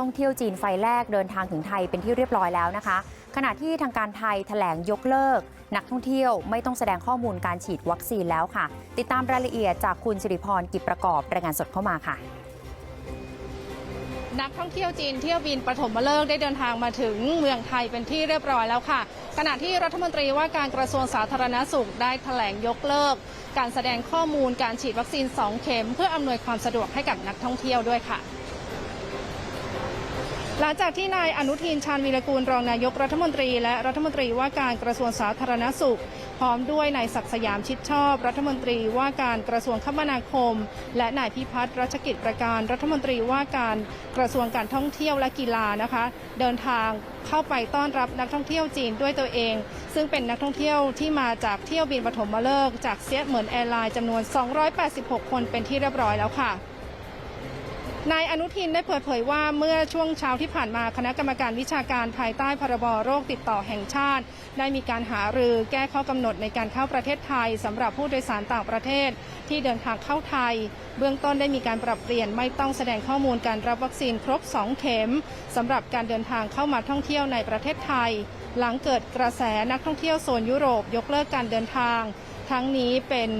ท่องเที่ยวจีนไฟแรกเดินทางถึงไทยเป็นที่เรียบร้อยแล้วนะคะ ขณะที่ทางการไทยแถลงยกเลิก นักท่องเที่ยวไม่ต้องแสดงข้อมูลการฉีดวัคซีนแล้วค่ะ ติดตามรายละเอียดจากคุณสิริพรกิจประกอบรายงานสดเข้ามาค่ะนักท่องเที่ยวจีนเที่ยวบินปฐมฤกษ์ได้เดินทางมาถึงเมืองไทยเป็นที่เรียบร้อยแล้วค่ะ ขณะที่รัฐมนตรีว่าการกระทรวงสาธารณสุขได้แถลงยกเลิก การแสดงข้อมูลการฉีดวัคซีน 2 เข็ม เพื่ออำนวยความสะดวกให้กับนักท่องเที่ยวด้วยค่ะ หลังจากที่นายอนุทินชาญวีรกูลรองนายกรัฐมนตรี และรัฐมนตรีว่าการกระทรวงสาธารณสุข พร้อมด้วยนายศักดิ์สยามชิดชอบ รัฐมนตรีว่าการกระทรวงคมนาคม และนายพิพัฒน์รัชกิจประการรัฐมนตรีว่าการกระทรวงการท่องเที่ยวและกีฬานะคะ เดินทางเข้าไปต้อนรับนักท่องเที่ยวจีนด้วยตัวเอง ซึ่งเป็นนักท่องเที่ยวที่มาจากเที่ยวบินปฐมฤกษ์จากเซียเหมือนแอร์ไลน์จำนวน 286 คนเป็นที่เรียบร้อยแล้วค่ะ นายอนุทินได้เปิดเผยว่าเมื่อช่วงเช้าที่ผ่านมาคณะกรรมการวิชาการภายใต้พรบโรคติดต่อแห่งชาติ ได้มีการหารือแก้ข้อกำหนดในการเข้าประเทศไทยสำหรับผู้โดยสารต่างประเทศ ที่เดินทางเข้าไทย เบื้องต้นได้มีการปรับเปลี่ยนไม่ต้องแสดงข้อมูลการรับวัคซีนครบ 2 เข็มสำหรับการเดินทางเข้ามาท่องเที่ยวในประเทศไทย หลังเกิดกระแสนักท่องเที่ยวโซนยุโรป ยกเลิกการเดินทาง ทั้งนี้เป็น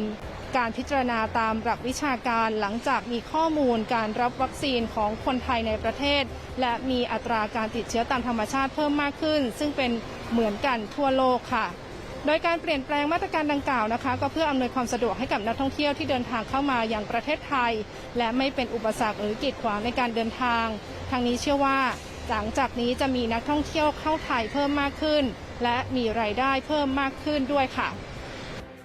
การพิจารณาตามหลักวิชาการหลังจากมีข้อมูลการรับวัคซีนของคนไทยในประเทศ และมีอัตราการติดเชื้อตามธรรมชาติเพิ่มมากขึ้น ซึ่งเป็นเหมือนกันทั่วโลกค่ะ โดยการเปลี่ยนแปลงมาตรการดังกล่าวนะคะ ก็เพื่ออำนวยความสะดวกให้กับนักท่องเที่ยวที่เดินทางเข้ามาอย่างประเทศไทย และไม่เป็นอุปสรรคหรือกีดขวางในการเดินทางทางนี้เชื่อว่าหลังจากนี้จะมีนักท่องเที่ยวเข้าไทยเพิ่มมากขึ้น และมีรายได้เพิ่มมากขึ้นด้วยค่ะ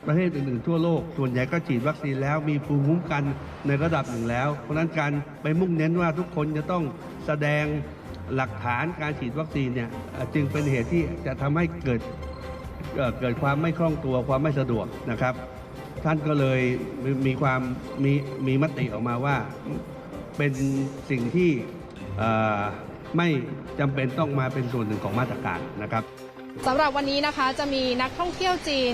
ประเทศอื่นๆทั่วโลก ส่วนใหญ่ก็ฉีดวัคซีนแล้วมีภูมิคุ้มกันในระดับหนึ่งแล้ว เพราะนั้นการไปมุ่งเน้นว่าทุกคนจะต้องแสดงหลักฐานการฉีดวัคซีนเนี่ยจึงเป็นเหตุที่จะทำให้เกิดเกิดความไม่คล่องตัวความไม่สะดวกนะครับ ท่านก็เลยมีมีความมีมีมติออกมาว่าเป็นสิ่งที่ไม่จำเป็นต้องมาเป็นส่วนหนึ่งของมาตรการนะครับสำหรับวันนี้นะคะจะมีนักท่องเที่ยวจีน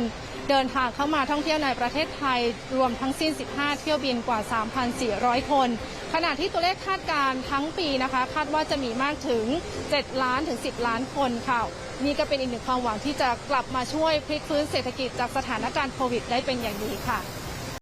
เดินทางเข้ามาท่องเที่ยวในประเทศไทยรวมทั้งสิ้น 15 เที่ยวบินกว่า 3,400 คน ขณะที่ตัวเลขคาดการณ์ทั้งปีนะคะ คาดว่าจะมีมากถึง 7 ล้านถึง 10 ล้านคนค่ะนี่ก็เป็นอีกหนึ่งความหวังที่จะกลับมาช่วยพลิกฟื้นเศรษฐกิจจากสถานการณ์โควิดได้เป็นอย่างดีค่ะ